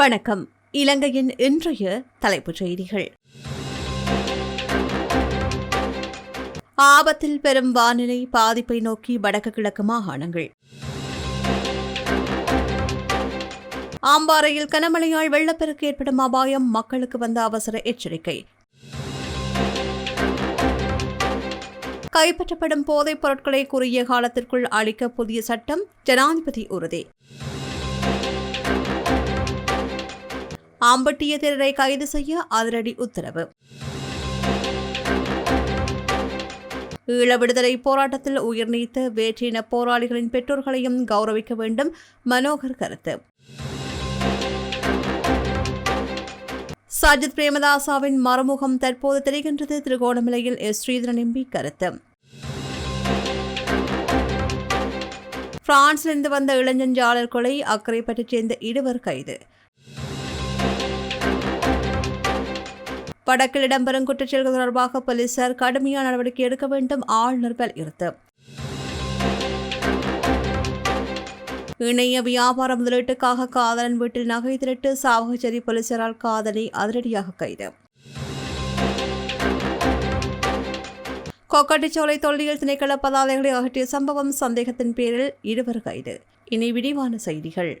வணக்கம். இலங்கையின் இன்றைய தலைப்புச் செய்திகள். ஆபத்தில் பெரும் வானிலை பாதிப்பை நோக்கி வடக்கு கிழக்கு மாகாணங்கள். ஆம்பாறையில் கனமழையால் வெள்ளப்பெருக்கு ஏற்படும் அபாயம் மக்களுக்கு வந்த அவசர எச்சரிக்கை. கைப்பற்றப்படும் போதைப் பொருட்களை குறுகிய காலத்திற்குள் அளிக்க புதிய சட்டம் ஜனாதிபதி உறுதி. ஆம்பட்டிய திரரை கைது செய்ய அதிரடி உத்தரவு. ஈழ விடுதலை போராட்டத்தில் உயிர் நீத்த வேற்றின போராளிகளின் பெற்றோர்களையும் கௌரவிக்க வேண்டும் மனோகர் கருத்து. சஜித் பிரேமதாசாவின் மறுமுகம் தற்போது தெரிகின்றது திருகோணமலையில் எஸ் ஸ்ரீதரன் எம்பி கருத்து. பிரான்சிலிருந்து வந்த இளைஞஞ்சாளர் கொலை பற்றிச் சேர்ந்த இருவர் கைது. வடக்கில் இடம்பெறும் குற்றச்செயல்கள் தொடர்பாக போலீசார் கடுமையான நடவடிக்கை எடுக்க வேண்டும் ஆளுநர் வலியுறுத்து இணைய வியாபார முதலீட்டுக்காக காதலன் வீட்டில் நகை திருட்டு சாவகச்சேரி போலீசாரால் காதலி அதிரடியாக கைது. கொக்கட்டிச்சோலை தொல்லியல் திணைக்கள பதாதைகளை அகற்றிய சம்பவம் சந்தேகத்தின் பேரில் இருவர் கைது. இனி விரிவான செய்திகள்.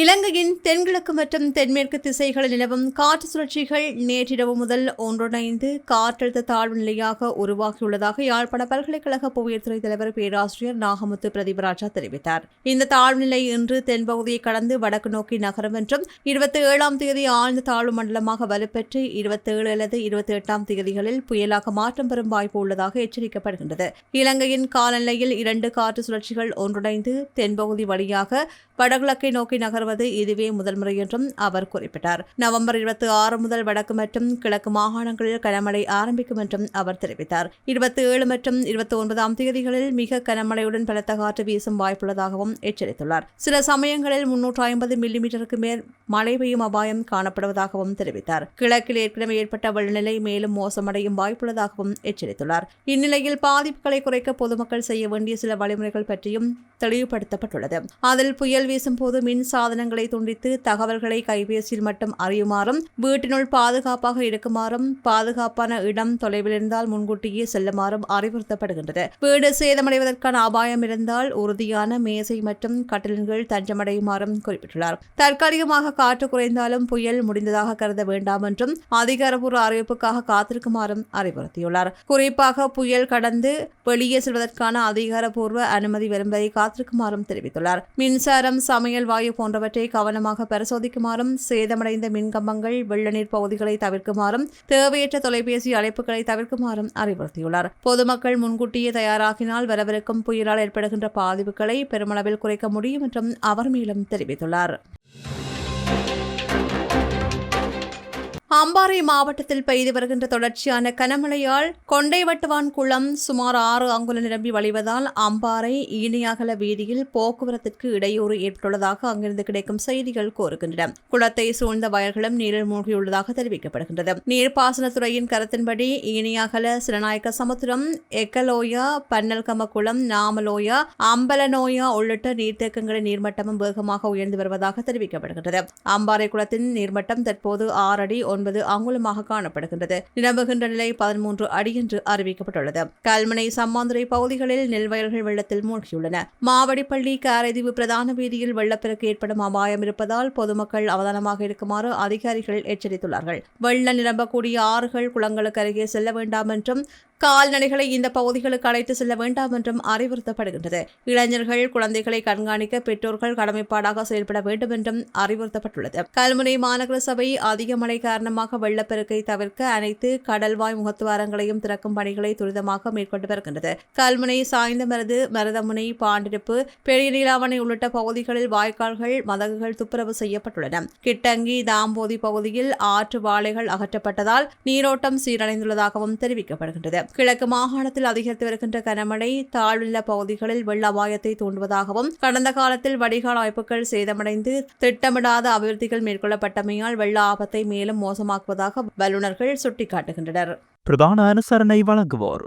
இலங்கையின் தென்கிழக்கு மற்றும் தென்மேற்கு திசைகளில் நிலவும் காற்று சுழற்சிகள் நேற்றிரவு முதல் ஒன்றிணைந்து காற்றழுத்த தாழ்வு நிலையாக உருவாகியுள்ளதாக யாழ்ப்பாண பல்கலைக்கழக புவியியல்துறை தலைவர் பேராசிரியர் நாகமுத்து பிரதீபராஜா தெரிவித்தார். இந்த தாழ்வு நிலை இன்று தென்பகுதியை கடந்து வடக்கு நோக்கி நகரும் என்றும் இருபத்தி ஏழாம் தேதி ஆழ்ந்த தாழ்வு மண்டலமாக வலுப்பெற்று இருபத்தி ஏழு அல்லது இருபத்தி எட்டாம் தேதிகளில் புயலாக மாற்றம் பெறும் வாய்ப்பு உள்ளதாக எச்சரிக்கப்படுகின்றது. இலங்கையின் காலநிலையில் இரண்டு காற்று சுழற்சிகள் ஒன்றிணைந்து தென்பகுதி வழியாக வடகிழக்கை நோக்கி வருவது இதுவே முதல் முறை என்றும் அவர் குறிப்பிட்டார். நவம்பர் இருபத்தி ஆறு முதல் வடக்கு மற்றும் கிழக்கு மாகாணங்களில் கனமழை ஆரம்பிக்கும் என்றும் அவர் தெரிவித்தார். இருபத்தி ஏழு மற்றும் இருபத்தி ஒன்பதாம் தேதிகளில் மிக கனமழையுடன் பலத்த காற்று வீசும் வாய்ப்புள்ளதாகவும் எச்சரித்துள்ளார். சில சமயங்களில் முன்னூற்று ஐம்பது மில்லிமீட்டருக்கு மேல் மழை பெய்யும் அபாயம் காணப்படுவதாகவும் தெரிவித்தார். கிழக்கில் ஏற்கனவே ஏற்பட்ட வெள்ளநிலை மேலும் மோசமடையும் வாய்ப்புள்ளதாகவும் எச்சரித்துள்ளார். இந்நிலையில் பாதிப்புகளை குறைக்க பொதுமக்கள் செய்ய வேண்டிய சில வழிமுறைகள் பற்றியும் தெளிவுபடுத்தப்பட்டுள்ளது. அதில் புயல் புயல் வீசும் போது மின் சாதனங்களை துண்டித்து தகவல்களை கைபேசியில் மட்டும் அறியுமாறும் வீட்டினுள் பாதுகாப்பாக இருக்குமாறும் பாதுகாப்பான இடம் தொலைவில் இருந்தால் முன்கூட்டியே செல்லுமாறும் அறிவுறுத்தப்படுகின்றது. வீடு சேதமடைவதற்கான அபாயம் இருந்தால் உறுதியான மேசை மற்றும் கட்டில்கள் தஞ்சமடையுமாறும் குறிப்பிட்டுள்ளார். தற்காலிகமாக காற்று குறைந்தாலும் புயல் முடிந்ததாக கருத வேண்டாம் என்றும் அதிகாரப்பூர்வ அறிவிப்புக்காக காத்திருக்குமாறும் அறிவுறுத்தியுள்ளார். குறிப்பாக புயல் கடந்து வெளியே செல்வதற்கான அதிகாரப்பூர்வ அனுமதி விரும்பதை காத்திருக்குமாறும் தெரிவித்துள்ளார். மின்சாரம் சமையல் வாயு போன்றவை ஆகியவற்றை கவனமாக பரிசோதிக்குமாறும் சேதமடைந்த மின்கம்பங்கள் வெள்ளநீர் பகுதிகளை தவிர்க்குமாறும் தேவையற்ற தொலைபேசி அழைப்புகளை தவிர்க்குமாறும் அறிவுறுத்தியுள்ளார். பொதுமக்கள் முன்கூட்டியே தயாராகினால் வரவிருக்கும் புயலால் ஏற்படுகின்ற பாதிப்புகளை பெருமளவில் குறைக்க முடியும் என்றும் அவர் மேலும் தெரிவித்துள்ளார். அம்பாறை மாவட்டத்தில் பெய்து வருகின்ற தொடர்ச்சியான கனமழையால் கொண்டைவட்டுவான் குளம் சுமார் ஆறு அங்குல நிரம்பி வழிவதால் அம்பாறை ஈனியாகல வீதியில் போக்குவரத்திற்கு இடையூறு ஏற்பட்டுள்ளதாக அங்கிருந்து கிடைக்கும் செய்திகள் கூறுகின்றன. குளத்தை சூழ்ந்த வயல்களும் நீரில் மூழ்கியுள்ளதாக தெரிவிக்கப்படுகின்றது. நீர்ப்பாசனத்துறையின் கருத்தின்படி ஈனியாகல சிறநாயக்க சமுத்திரம் எக்கலோயா பன்னல்கம குளம் நாமலோயா அம்பலனோயா உள்ளிட்ட நீர்த்தேக்கங்களின் நீர்மட்டமும் வேகமாக உயர்ந்து வருவதாக தெரிவிக்கப்படுகின்றது. அம்பாறை குளத்தின் நீர்மட்டம் தற்போது ஆறு அடி ஒன்று ஒன்பது அங்குலமாக காணப்படுகின்றது. நிலவுகின்ற நிலை பதிமூன்று அடி என்று அறிவிக்கப்பட்டுள்ளது. கல்முனை சம்மாந்துறை பகுதிகளில் நெல் வயல்கள் வெள்ளத்தில் மூழ்கியுள்ளன. மாவடிப்பள்ளி காரைதீவு பிரதான வீதியில் வெள்ளப்பெருக்கு ஏற்படும் அபாயம் இருப்பதால் பொதுமக்கள் அவதானமாக இருக்குமாறு அதிகாரிகள் எச்சரித்துள்ளார்கள். வெள்ள நிரம்பக்கூடிய ஆறுகள் குளங்களுக்கு அருகே செல்ல வேண்டாம் என்றும் கால்நடைகளை இந்த பகுதிகளுக்கு அழைத்து செல்ல வேண்டாம் என்றும் அறிவுறுத்தப்படுகின்றது. இளைஞர்கள் குழந்தைகளை கண்காணிக்க பெற்றோர்கள் கடமைப்பாடாக செயல்பட வேண்டும் என்றும் அறிவுறுத்தப்பட்டுள்ளது. கல்முனை மாநகர சபை அதிக மழை காரணமாக வெள்ளப்பெருக்கை தவிர்க்க அனைத்து கடல்வாய் முகத்துவாரங்களையும் திறக்கும் பணிகளை துரிதமாக மேற்கொண்டு வருகின்றது. கல்முனை சாய்ந்தமருது மருதமுனை பாண்டிருப்பு பெரிய நீலாவணை உள்ளிட்ட பகுதிகளில் வாய்க்கால்கள் மதகுகள் துப்புரவு செய்யப்பட்டுள்ளன. கிட்டங்கி தாம்போதி பகுதியில் ஆற்று வாழைகள் அகற்றப்பட்டதால் நீரோட்டம் சீரடைந்துள்ளதாகவும் தெரிவிக்கப்படுகின்றது. கிழக்கு மாகாணத்தில் அதிகரித்து வருகின்ற கனமழை தாழ்நில பகுதிகளில் வெள்ள அபாயத்தை தூண்டுவதாகவும் கடந்த காலத்தில் வடிகால் வாய்ப்புகள் சேதமடைந்து திட்டமிடாத அபிவிருத்திகள் மேற்கொள்ளப்பட்டமையால் வெள்ள ஆபத்தை மேலும் மோசமாக்குவதாக வல்லுநர்கள் சுட்டிக்காட்டுகின்றனர். பிரதான அனுசரணை வழங்குவோர்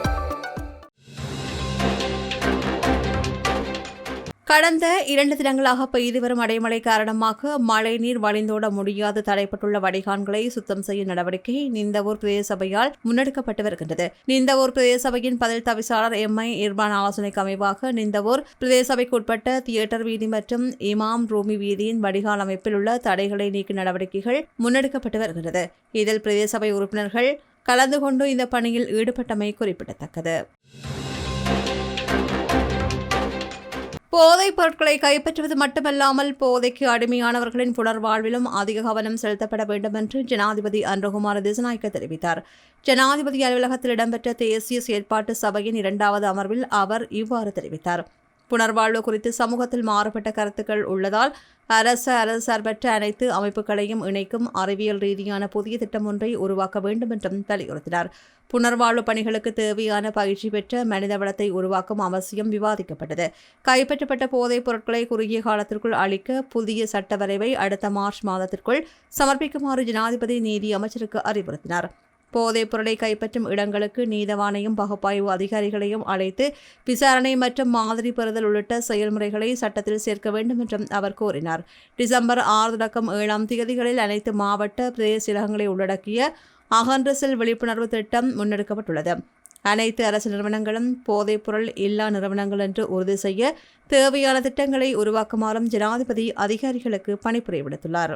கடந்த இரண்டு தினங்களாக பெய்து வரும் அடைமழை காரணமாக மழைநீர் வழிந்தோட முடியாது. தடைப்பட்டுள்ள வடிகான்களை சுத்தம் செய்யும் நடவடிக்கை நிந்தவூர் பிரதேச சபையால் முன்னெடுக்கப்பட்டு வருகின்றது. நிந்தவூர் பிரதேச சபையின் பதில் தவிசாளர் எம்ஐ இர்பான் ஆலோசனைக்கு அமைவாக நிந்தவூர் பிரதேச சபைக்கு உட்பட்ட தியேட்டர் வீதி மற்றும் இமாம் ரூமி வீதியின் வடிகால் அமைப்பில் உள்ள தடைகளை நீக்கும் நடவடிக்கைகள் முன்னெடுக்கப்பட்டு வருகிறது இதில் பிரதேச சபை உறுப்பினர்கள் கலந்து கொண்டு இந்த பணியில் ஈடுபட்டமை குறிப்பிடத்தக்கது. போதைப் பொருட்களை கைப்பற்றுவது மட்டுமல்லாமல் போதைக்கு அடிமையானவர்களின் புனர்வாழ்விலும் அதிக கவனம் செலுத்தப்பட வேண்டும் என்று ஜனாதிபதி அன்றகுமார் திசநாயக்க தெரிவித்தார். ஜனாதிபதி அலுவலகத்தில் இடம்பெற்ற தேசிய செயற்பாட்டு சபையின் இரண்டாவது அமர்வில் அவர் இவ்வாறு தெரிவித்தார். புனர்வாழ்வு குறித்து சமூகத்தில் மாறுபட்ட கருத்துக்கள் உள்ளதால் அரசு அரசு சார்பற்ற அனைத்து அமைப்புகளையும் இணைக்கும் அறிவியல் ரீதியான புதிய திட்டம் ஒன்றை உருவாக்க வேண்டும் என்றும் வலியுறுத்தினார். புனர்வாழ்வு பணிகளுக்கு தேவையான பயிற்சி பெற்ற மனிதவளத்தை உருவாக்கும் அவசியம் விவாதிக்கப்பட்டது. கைப்பற்றப்பட்ட போதைப் பொருட்களை குறுகிய காலத்திற்குள் அளிக்க புதிய சட்ட வரைவை அடுத்த மார்ச் மாதத்திற்குள் சமர்ப்பிக்குமாறு ஜனாதிபதி நீதி அமைச்சருக்கு அறிவுறுத்தினார். போதைப் பொருளை கைப்பற்றும் இடங்களுக்கு நீதவானையும் பகுப்பாய்வு அதிகாரிகளையும் அழைத்து விசாரணை மற்றும் மாதிரி பெறுதல் உள்ளிட்ட செயல்முறைகளை சட்டத்தில் சேர்க்க வேண்டும் என்றும் அவர் கோரினார். டிசம்பர் ஆறு தொடக்கம் ஏழாம் தேதிகளில் அனைத்து மாவட்ட பிரதேச உள்ளடக்கிய அகன்ற செல் விழிப்புணர்வு திட்டம் முன்னெடுக்கப்பட்டுள்ளது. அனைத்து அரசு நிறுவனங்களும் போதைப்பொருள் இல்லா நிறுவனங்கள் என்று உறுதி செய்ய தேவையான திட்டங்களை உருவாக்குமாறும் ஜனாதிபதி அதிகாரிகளுக்கு பணிப்புரை விடுத்துள்ளார்.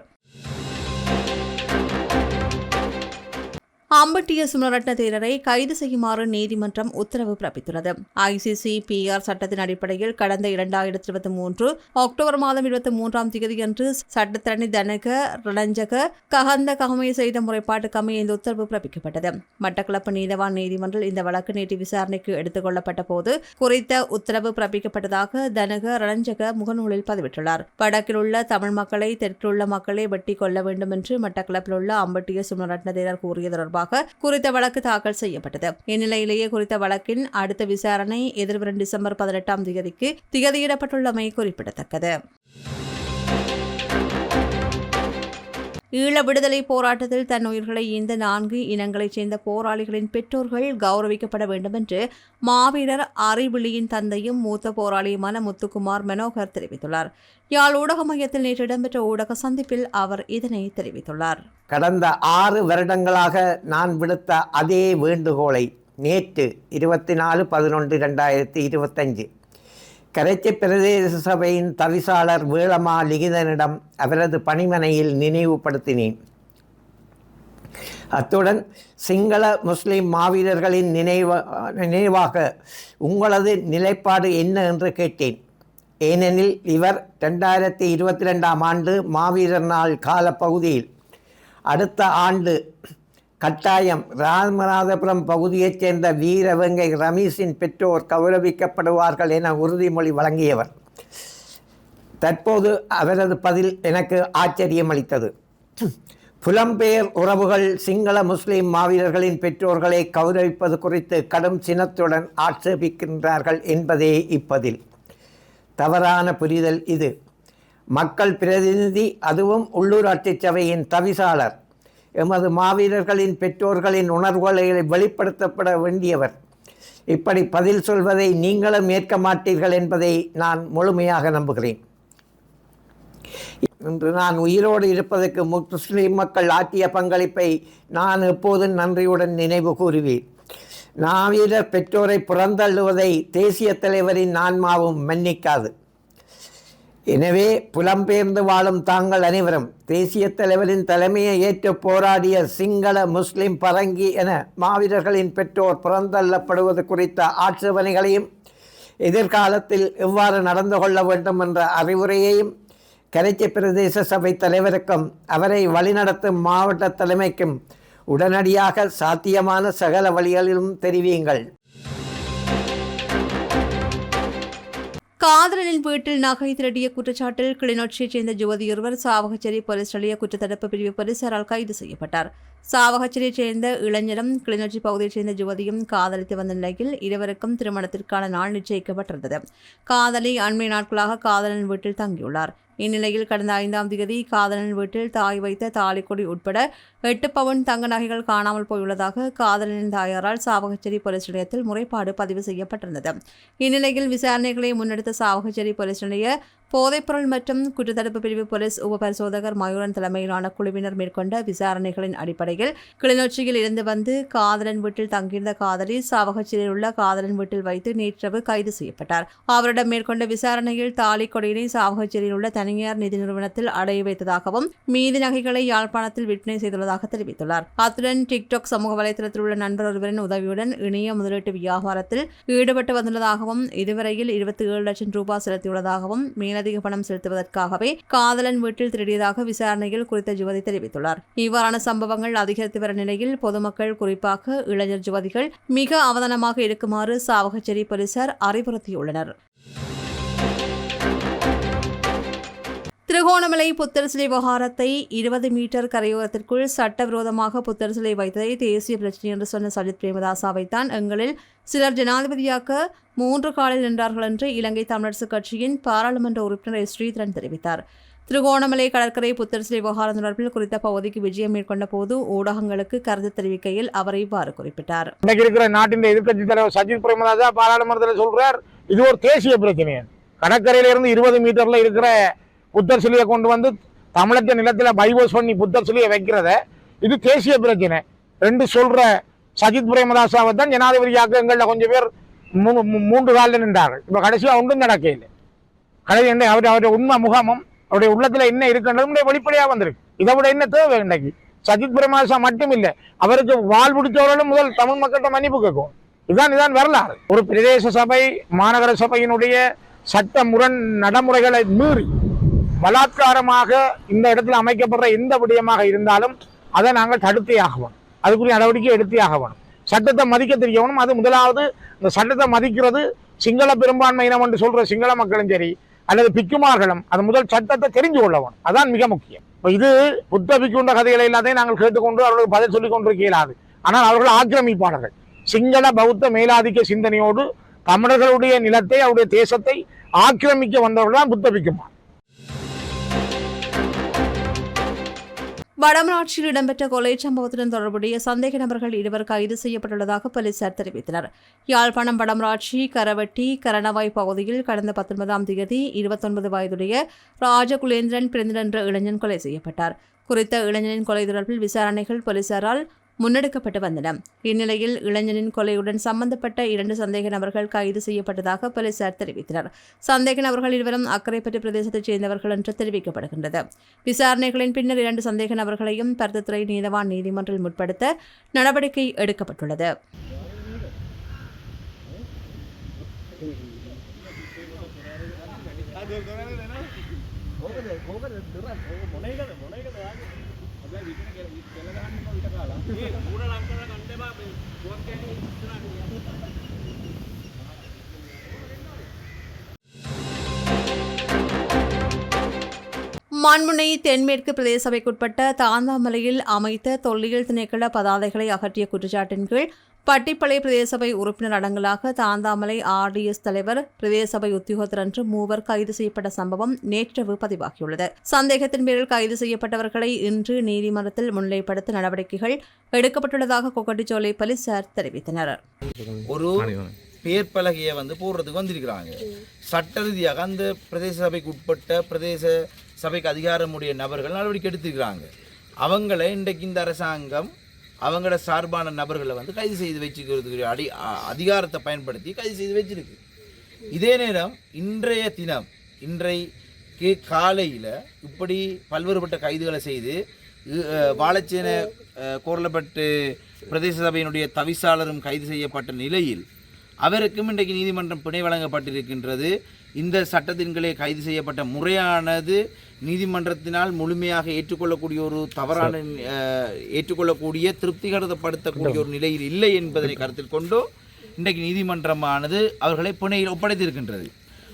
அம்பட்டிய சுமரட்ன தேரரை கைது செய்யுமாறு நீதிமன்றம் உத்தரவு பிறப்பித்துள்ளது. ஐசிசி பிஆர் சட்டத்தின் அடிப்படையில் கடந்த இரண்டாயிரத்தி இருபத்தி மூன்று அக்டோபர் மாதம் இருபத்தி மூன்றாம் தேதியன்று சட்டத்தரணி தனக ரணஞ்சக ககந்த ககமை செய்த முறைப்பாட்டுக்கமை இந்த உத்தரவு பிறப்பிக்கப்பட்டது. மட்டக்களப்பு நீதவான் நீதிமன்றில் இந்த வழக்கு நேற்று விசாரணைக்கு எடுத்துக் கொள்ளப்பட்ட போது குறித்த உத்தரவு பிறப்பிக்கப்பட்டதாக தனக ரணஞ்சக முகநூலில் பதிவிட்டுள்ளார். வடக்கில் உள்ள தமிழ் மக்களை தெற்கில் உள்ள மக்களை வெட்டி கொள்ள வேண்டும் என்று மட்டக்களப்பில் உள்ள அம்பட்டிய சுமரட்ன தேரர் கூறிய தொடர்பாக குறித்த வழக்கு தாக்கல் செய்யப்பட்டது. இந்நிலையிலேயே குறித்த வழக்கின் அடுத்த விசாரணை எதிர்வரும் டிசம்பர் பதினெட்டாம் தேதிக்கு திகதியிடப்பட்டுள்ளமை குறிப்பிடத்தக்கது. ஈழ விடுதலை போராட்டத்தில் தன் உயிர்களை இந்த நான்கு இனங்களைச் சேர்ந்த போராளிகளின் பெற்றோர்கள் கௌரவிக்கப்பட வேண்டும் என்று மாவீரர் அறிவிழியின் தந்தையும் மூத்த போராளியுமான முத்துக்குமார் மனோகர் தெரிவித்துள்ளார். யாழ் ஊடக மையத்தில் நேற்று இடம்பெற்ற ஊடக சந்திப்பில் அவர் இதனை தெரிவித்துள்ளார். கடந்த ஆறு வருடங்களாக நான் விடுத்த அதே வேண்டுகோளை நேற்று இருபத்தி நாலு பதினொன்று ரெண்டாயிரத்தி இருபத்தஞ்சு கரைச்சி பிரதேச சபையின் தவிசாளர் வேளமா லிகிதனிடம் அவரது பணிமனையில் நினைவுபடுத்தினேன். அத்துடன் சிங்கள முஸ்லிம் மாவீரர்களின் நினைவ நினைவாக உங்களது நிலைப்பாடு என்ன என்று கேட்டேன். ஏனெனில் இவர் ரெண்டாயிரத்தி இருபத்தி ரெண்டாம் ஆண்டு மாவீரர் நாள் காலப்பகுதியில் அடுத்த ஆண்டு கட்டாயம் ராமநாதபுரம் பகுதியைச் சேர்ந்த வீரவங்கை ரமேஷின் பெற்றோர் கௌரவிக்கப்படுவார்கள் என உறுதிமொழி வழங்கியவர். தற்போது அவரது பதில் எனக்கு ஆச்சரியம் அளித்தது புலம்பெயர் உறவுகள் சிங்கள முஸ்லிம் மாவீரர்களின் பெற்றோர்களை கௌரவிப்பது குறித்து கடும் சினத்துடன் ஆட்சேபிக்கின்றார்கள் என்பதே இப்பதில். தவறான புரிதல் இது. மக்கள் பிரதிநிதி அதுவும் உள்ளூராட்சி சபையின் தவிசாளர். எமது மாவீரர்களின் பெற்றோர்களின் உணர்வுகளை வெளிப்படுத்தப்பட வேண்டியவர். இப்படி பதில் சொல்வதை நீங்களும் ஏற்க மாட்டீர்கள் என்பதை நான் முழுமையாக நம்புகிறேன். இன்று நான் உயிரோடு இருப்பதற்கு முஸ்லிம் மக்கள் ஆற்றிய பங்களிப்பை நான் எப்போதும் நன்றியுடன் நினைவு கூறுவேன். நாவீரர் பெற்றோரை புறந்தள்ளுவதை தேசிய தலைவரின் ஆன்மாவும் மன்னிக்காது. எனவே புலம்பெயர்ந்து வாழும் தாங்கள் அனைவரும் தேசிய தலைவரின் தலைமையை ஏற்று போராடிய சிங்கள முஸ்லிம் பரங்கி என மாவீரர்களின் பெற்றோர் புறந்தள்ளப்படுவது குறித்த ஆட்சேபனைகளையும் எதிர்காலத்தில் எவ்வாறு நடந்து கொள்ள வேண்டும் என்ற அறிவுரையையும் கரைச்சி பிரதேச சபை தலைவருக்கும் அவரை வழிநடத்தும் மாவட்ட தலைமைக்கும் உடனடியாக சாத்தியமான சகல வழிகளிலும் தெரிவியுங்கள். காதலனின் வீட்டில் நகை திருடிய குற்றச்சாட்டில் கிளிநொச்சியைச் சேர்ந்த யுவதி ஒருவர் சாவகச்சேரி போலீஸ் நிலைய குற்றத்தடுப்பு பிரிவு போலீசாரால் கைது செய்யப்பட்டார். சாவகச்சேரியைச் சேர்ந்த இளைஞரும் கிளிநொச்சி பகுதியைச் சேர்ந்த யுவதியும் காதலித்து வந்த நிலையில் இருவருக்கும் திருமணத்திற்கான நாள் நிச்சயிக்கப்பட்டிருந்தது. காதலி அண்மை நாட்களாக காதலன் வீட்டில் தங்கியுள்ளார். இந்நிலையில் கடந்த ஐந்தாம் தேதி காதலன் வீட்டில் தாய் வைத்த தாலிக்கொடி உட்பட எட்டு பவுன் தங்க நகைகள் காணாமல் போயுள்ளதாக காதலனின் தாயாரால் சாவகச்சேரி போலீஸ் நிலையத்தில் முறைப்பாடு பதிவு செய்யப்பட்டிருந்தது. இந்நிலையில் விசாரணைகளை முன்னெடுத்த சாவகச்சேரி போலீஸ் நிலைய போதைப்பொருள் மற்றும் குற்றத்தடுப்பு பிரிவு போலீஸ் உப பரிசோதகர் மயூரன் தலைமையிலான குழுவினர் மேற்கொண்ட விசாரணைகளின் அடிப்படையில் கிளிநொச்சியில் இருந்து வந்து காதலன் வீட்டில் தங்கியிருந்த காதலி சாவகச்சியில் உள்ள காதலன் வீட்டில் வைத்து நேற்றிரவு கைது செய்யப்பட்டார். அவரிடம் மேற்கொண்ட விசாரணையில் தாலி கொடையினை சாவகச்சியில் உள்ள தனியார் நிதி நிறுவனத்தில் அடைய வைத்ததாகவும் மீதி நகைகளை யாழ்ப்பாணத்தில் விற்பனை செய்துள்ளதாக தெரிவித்துள்ளார். அத்துடன் டிக்டாக் சமூக வலைதளத்தில் உள்ள நண்பர் ஒருவரின் உதவியுடன் இணைய முதலீட்டு வியாபாரத்தில் ஈடுபட்டு வந்துள்ளதாகவும் இதுவரையில் இருபத்தி ஏழு லட்சம் ரூபாய் செலுத்தியுள்ளதாகவும் அதிக பணம் செலுத்துவதற்காகவே காதலன் வீட்டில் திருடியதாக விசாரணையில் குறித்த யுவதி தெரிவித்துள்ளார். இவ்வாறான சம்பவங்கள் அதிகரித்து வரும் நிலையில் பொதுமக்கள் குறிப்பாக இளைஞர் யுவதிகள் மிக அவதானமாக இருக்குமாறு சாவகச்சேரி போலீசார் அறிவுறுத்தியுள்ளனர். திருகோணமலை புத்தர் சிலை விவகாரத்தை இருபது மீட்டர் கரையோரத்திற்குள் சட்டவிரோதமாக புத்தர் சிலை வைத்ததை தேசிய பிரச்சனை என்று சொன்ன சஜித் பிரேமதாசாவைத்தான் எங்களில் சிலர் ஜனாதிபதியாக்க மூன்று காலில் நின்றார்கள் என்று இலங்கை தமிழரசுக் கட்சியின் பாராளுமன்ற உறுப்பினர் எஸ் ஸ்ரீதரன் தெரிவித்தார். திருகோணமலை கடற்கரை புத்தர் சிலை விவகாரம் தொடர்பில் குறித்த பகுதிக்கு விஜயம் மேற்கொண்ட போது ஊடகங்களுக்கு கருத்து தெரிவிக்கையில் அவர் இவ்வாறு குறிப்பிட்டார். இன்னைக்கு இருக்கிற நாட்டின் எதிர்கட்சி தலைவர் சஜித் பிரேமதாசா பாராளுமன்றத்தில் சொல்றார் இது ஒரு தேசிய பிரச்சனை. கடற்கரையிலிருந்து இருபது மீட்டர்ல இருக்கிற புத்தர் சிலையை கொண்டு வந்து தமிழக நிலத்தில் பைபோஸ் பண்ணி புத்தர் சிலையை வைக்கிறத இது தேசிய பிரச்சனை. ரெண்டு சொல்ற சஜித் பிரேமதாசாவை தான் ஜனாதிபதியாக்க எங்களில் கொஞ்சம் பேர் மூ- மூன்று காலில் நின்றார்கள். இப்போ கடைசியாக ஒன்றும் நடக்கையில் கடைசி என்ன அவர் அவருடைய உண்மை முகமும் அவருடைய உள்ளத்தில் என்ன இருக்குன்றது வெளிப்படையாக வந்திருக்கு. இதை விட என்ன தேவை இன்றைக்கு சஜித் பிரேமதாசா மட்டும் இல்லை அவருக்கு வாழ் பிடிச்சவர்களும் முதல் தமிழ் மக்கள்கிட்ட மன்னிப்பு கேட்கும். இதுதான் இதுதான் வரலாறு. ஒரு பிரதேச சபை மாநகர சபையினுடைய சட்ட முரண் நடைமுறைகளை மீறி பலாத்காரமாக இந்த இடத்துல அமைக்கப்படுற எந்த விடயமாக இருந்தாலும் அதை நாங்கள் தடுத்தே ஆகணும். அதுக்குரிய நடவடிக்கை எடுத்தே ஆகணும். சட்டத்தை மதிக்க தெரியணும் அது முதலாவது இந்த சட்டத்தை மதிக்கிறது சிங்கள பெரும்பான்மை இனம் என்று சொல்ற சிங்கள மக்களும் சரி அல்லது பிக்குமார்களும் அது முதல் சட்டத்தை தெரிஞ்சு கொள்ளவன் அதான் மிக முக்கியம். இப்போ இது புத்த பிக்குண்ட கதைகளை எல்லாத்தையும் நாங்கள் கேட்டுக்கொண்டு அவர்களுக்கு பதில் சொல்லிக் கொண்டிருக்க இயலாது ஆனால் அவர்கள் ஆக்கிரமிப்பாளர்கள். சிங்கள பௌத்த மேலாதிக்க சிந்தனையோடு தமிழர்களுடைய நிலத்தை அவருடைய தேசத்தை ஆக்கிரமிக்க வந்தவர்கள் தான் புத்த பிக்குமார். வடமராட்சியில் இடம்பெற்ற கொலை சம்பவத்துடன் தொடர்புடைய சந்தேக நபர்கள் இருவர் கைது செய்யப்பட்டுள்ளதாக போலீசார் தெரிவித்தனர். யாழ்ப்பாணம் வடமராட்சி கரவட்டி கரணவாய் பகுதியில் கடந்த பத்தொன்பதாம் தேதி இருபத்தொன்பது வயதுடைய ராஜகுலேந்திரன் பிறந்தன் என்ற இளைஞன் கொலை செய்யப்பட்டார். குறித்த இளைஞனின் கொலை தொடர்பில் விசாரணைகள் போலீசாரால் முன்னெடுக்கப்பட்டு வந்தன. இந்நிலையில் இளைஞனின் கொலையுடன் சம்பந்தப்பட்ட இரண்டு சந்தேக நபர்கள் கைது செய்யப்பட்டதாக போலீசார் தெரிவித்தனர். சந்தேக நபர்கள் இருவரும் அக்கரைப்பற்று பிரதேசத்தைச் சேர்ந்தவர்கள் என்று தெரிவிக்கப்படுகின்றது. விசாரணைகளின் பின்னர் இரண்டு சந்தேக நபர்களையும் பருத்தித்துறை நீதவான் நீதிமன்றில் முற்படுத்த நடவடிக்கை எடுக்கப்பட்டுள்ளது. తెలంగాణలో ఇటకాల మూడు అంకడానికి అంటే బాబు ఓకే ఇస్తున్నాను மண்முனை தென்மேற்கு பிரதேச சபைக்குட்பட்ட தாந்தாமலையில் அமைத்த தொல்லியல் திணைக்கள பதாதைகளை அகற்றிய குற்றச்சாட்டின் கீழ் பட்டிப்பளை பிரதேச சபை உறுப்பினர் அடங்கலாக தாந்தாமலை ஆர்டிஎஸ் தலைவர் பிரதேச சபை உத்தியோகத்தர் மூவர் கைது செய்யப்பட்ட சம்பவம் நேற்றிரவு பதிவாகியுள்ளது. சந்தேகத்தின் பேரில் கைது செய்யப்பட்டவர்களை இன்று நீதிமன்றத்தில் முன்னிலைப்படுத்த நடவடிக்கைகள் எடுக்கப்பட்டுள்ளதாக கொக்கட்டிச்சோலை போலீசார் தெரிவித்தனர். ஒரு பேர் பலகையை வந்து போடுறதுக்கு வந்திருக்கிறாங்க. சட்ட ரீதியாக அந்த பிரதேச சபைக்கு உட்பட்ட பிரதேச சபைக்கு அதிகாரமுடைய நபர்கள் நடவடிக்கை எடுத்துக்கிறாங்க அவங்கள இன்றைக்கு இந்த அரசாங்கம் அவங்களோட சார்பான நபர்களை வந்து கைது செய்து வச்சுக்கிறதுக்கு அடி அதிகாரத்தை பயன்படுத்தி கைது செய்து வச்சிருக்கு. இதே நேரம் இன்றைய தினம் இன்றைக்கு காலையில் இப்படி பல்வேறுபட்ட கைதுகளை செய்து இ- வாழைச்சேன கோரலப்பட்டு பிரதேச சபையினுடைய தவிசாளரும் கைது செய்யப்பட்ட நிலையில் அவருக்கும் இன்றைக்கு நீதிமன்றம் பிணை வழங்கப்பட்டிருக்கின்றது. இந்த சட்டத்தின்களே கைது செய்யப்பட்ட முறையானது நீதிமன்றத்தினால் முழுமையாக ஏற்றுக்கொள்ளக்கூடிய ஒரு தவறான ஏற்றுக்கொள்ளக்கூடிய திருப்திகரப்படுத்தக்கூடிய ஒரு நிலையில் இல்லை என்பதனை கருத்தில் கொண்டு இன்றைக்கு நீதிமன்றமானது அவர்களை பிணையில் ஒப்படைத்திருக்கின்றது.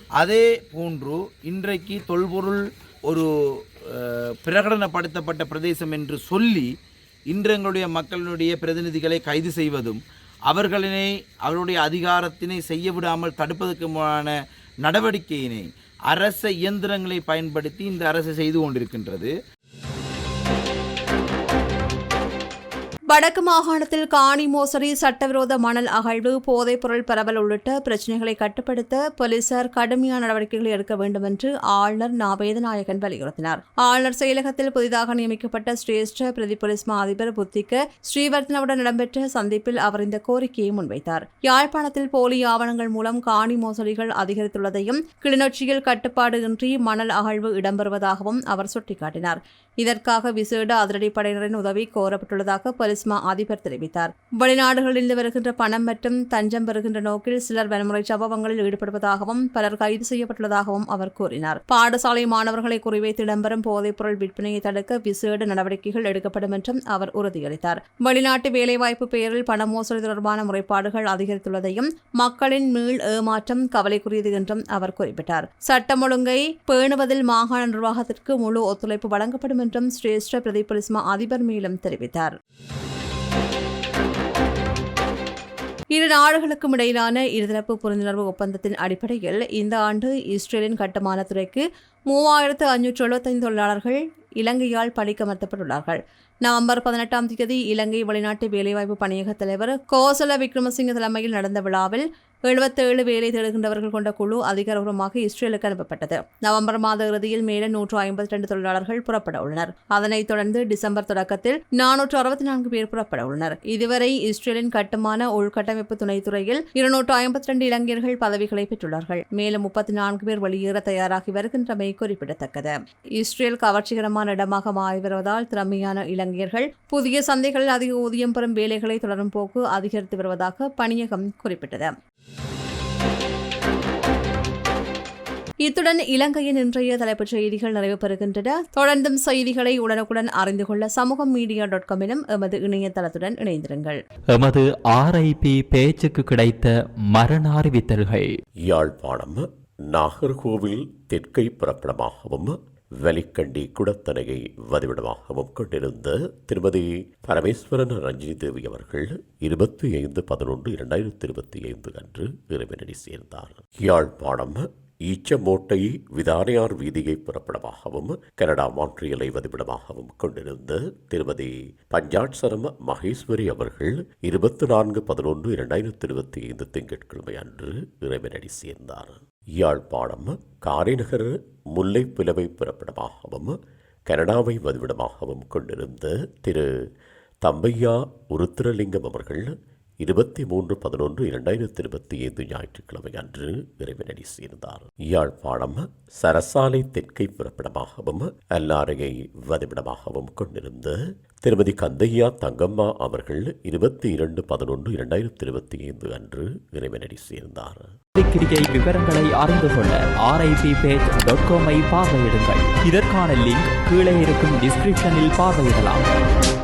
அதே போன்று இன்றைக்கு தொல்பொருள் ஒரு பிரகடனப்படுத்தப்பட்ட பிரதேசம் என்று சொல்லி இன்று எங்களுடைய மக்களினுடைய பிரதிநிதிகளை கைது செய்வதும் அவர்களினை அவருடைய அதிகாரத்தினை செய்ய விடாமல் தடுப்பதற்குமான நடவடிக்கையினை அரச இயந்திரங்களை பயன்படுத்தி இந்த அரசு செய்து கொண்டிருக்கின்றது. வடக்கு மாகாணத்தில் காணி மோசடி சட்டவிரோத மணல் அகழ்வு போதைப்பொருள் பரவல் உள்ளிட்ட பிரச்சினைகளை கட்டுப்படுத்த போலீசார் கடுமையான நடவடிக்கைகளை எடுக்க வேண்டும் என்று ஆளுநர் நா வேதநாயகன் வலியுறுத்தினார். ஆளுநர் செயலகத்தில் புதிதாக நியமிக்கப்பட்ட சிரேஷ்ட பிரதி போலீஸ் மா அதிபர் புத்திக்க ஸ்ரீவர்த்தனவுடன் இடம்பெற்ற சந்திப்பில் அவர் இந்த கோரிக்கையை முன்வைத்தார். யாழ்ப்பாணத்தில் போலி ஆவணங்கள் மூலம் காணி மோசடிகள் அதிகரித்துள்ளதையும் கிளிநொச்சியில் கட்டுப்பாடு இன்றி மணல் அகழ்வு இடம்பெறுவதாகவும் அவர் சுட்டிக்காட்டினார். இதற்காக விசேட அதிரடிப்படையினரின் உதவி கோரப்பட்டுள்ளதாக போலீஸ் சுஷ்மா அதிபர் தெரிவித்தார். வெளிநாடுகளிலிருந்து வருகின்ற பணம் மற்றும் தஞ்சம் பெறுகின்ற நோக்கில் சிலர் வன்முறை சம்பவங்களில் ஈடுபடுவதாகவும் பலர் கைது செய்யப்பட்டுள்ளதாகவும் அவர் கூறினார். பாடசாலை மாணவர்களை குறிவைத்து இடம்பெறும் போதைப்பொருள் விற்பனையை தடுக்க விசேட நடவடிக்கைகள் எடுக்கப்படும் என்றும் அவர் உறுதியளித்தார். வெளிநாட்டு வேலைவாய்ப்பு பெயரில் பண மோசடி தொடர்பான முறைப்பாடுகள் அதிகரித்துள்ளதையும் மக்களின் மீள் ஏமாற்றம் கவலைக்குரியது என்றும் அவர் குறிப்பிட்டார். சட்டம் ஒழுங்கை பேணுவதில் மாகாண நிர்வாகத்திற்கு முழு ஒத்துழைப்பு வழங்கப்படும் என்றும் சிரேஷ்ட பிரதி அதிபர் மேலும் தெரிவித்தார். இரு நாடுகளுக்கும் இடையிலான இருதரப்பு புரிந்துணர்வு ஒப்பந்தத்தின் அடிப்படையில் இந்த ஆண்டு இஸ்ரேலின் கட்டுமான துறைக்கு மூவாயிரத்து அஞ்சூற்று எழுபத்தைந்து தொழிலாளர்கள் இலங்கையால் பணிக்கமர்த்தப்பட்டுள்ளார்கள். நவம்பர் பதினெட்டாம் தேதி இலங்கை வெளிநாட்டு வேலைவாய்ப்பு பணியக தலைவர் கோசல விக்ரமசிங்க தலைமையில் நடந்த விழாவில் எழுபத்தேழு வேலை தேடுகின்றவர்கள் கொண்ட குழு அதிகாரபூர்வமாக இஸ்ரேலுக்கு அனுப்பப்பட்டது. நவம்பர் மாத இறுதியில் மேலும் நூற்று ஐம்பத்தி ரெண்டு தொழிலாளர்கள் புறப்பட உள்ளனர். அதனைத் தொடர்ந்து டிசம்பர் தொடக்கத்தில் நானூற்று அறுபத்தி நான்கு பேர் புறப்பட உள்ளனர். இதுவரை இஸ்ரேலின் கட்டுமான உள்கட்டமைப்பு துணைத்துறையில் இருநூற்று ஐம்பத்தி ரெண்டு இளைஞர்கள் பதவிகளை பெற்றுள்ளார்கள். மேலும் முப்பத்தி நான்கு பேர் வெளியேற தயாராகி வருகின்றமை குறிப்பிடத்தக்கது. இஸ்ரேல் கவர்ச்சிகரமான இடமாக மாறி வருவதால் திறமையான இளைஞர்கள் புதிய சந்தைகளில் அதிக ஊதியம் பெறும் வேலைகளை தொடரும் போக்கு அதிகரித்து வருவதாக பணியகம் குறிப்பிட்டது. இத்துடன் இலங்கையின் இன்றைய தலைப்புச் செய்திகள் நிறைவு பெறுகின்றன தொடர்ந்தும் செய்திகளை உடனுக்குடன் அறிந்து கொள்ள சமூகம் மீடியா டாட் காமிலும் எமது இணையதளத்துடன் இணைந்திருங்கள். எமது ஆர்ஐபி பேச்சுக்கு கிடைத்த மரண அறிவித்தல்கள். யாழ்ப்பாணம் நாகர்கோவில் தெற்கை பிறப்பிடமாகவும் வலிக்கண்டி குடத்தனையை வதிவிடமாகவும் கொண்டிருந்த திருமதி பரமேஸ்வரன் ரஞ்சினி தேவி அவர்கள் இருபத்தி ஐந்து பதினொன்று இரண்டாயிரத்தி இருபத்தி ஐந்து அன்று இறைவனடி சேர்ந்தார். யாழ்ப்பாணம் ஈச்சமோட்டை விதானையார் வீதியை புறப்படமாகவும் கனடா மான்றியலை வதிவிடமாகவும் கொண்டிருந்த திருமதி பஞ்சாட்சரம் மகேஸ்வரி அவர்கள் இருபத்தி நான்கு பதினொன்று இரண்டாயிரத்தி இருபத்தி ஐந்து திங்கட்கிழமை அன்று இறைவனடி சேர்ந்தார். யாழ்ப்பாணம் காரைநகர் முல்லைப்புலவை புறப்படமாகவும் கனடாவை வதிவிடமாகவும் கொண்டிருந்த திரு தம்பையா உருத்திரலிங்கம் அவர்கள் இருபத்தி மூன்று பதினொன்று இரண்டாயிரத்தி இருபத்தி ஐந்து ஞாயிற்றுக்கிழமை அன்று இறைவனடி சேர்ந்தார். யாழ்ப்பாணம் சரசாலை தெற்கை புறப்படமாகவும் அல்லாரையை வதிவிடமாகவும் கொண்டிருந்த திருமதி கந்தையா தங்கம்மா அவர்கள் இருபத்தி இரண்டு பதினொன்று இரண்டாயிரத்தி இருபத்தி ஐந்து அன்று இறைவனடி சேர்ந்தார். கிரிக்கை விவரங்களை அறிந்து கொள்ள ஆர்ஐபி பேஜ் டாட் காமை பார்வையிடுங்கள். இதற்கான லிங்க் கீழே இருக்கும் டிஸ்கிரிப்ஷனில் பார்வையிடலாம்.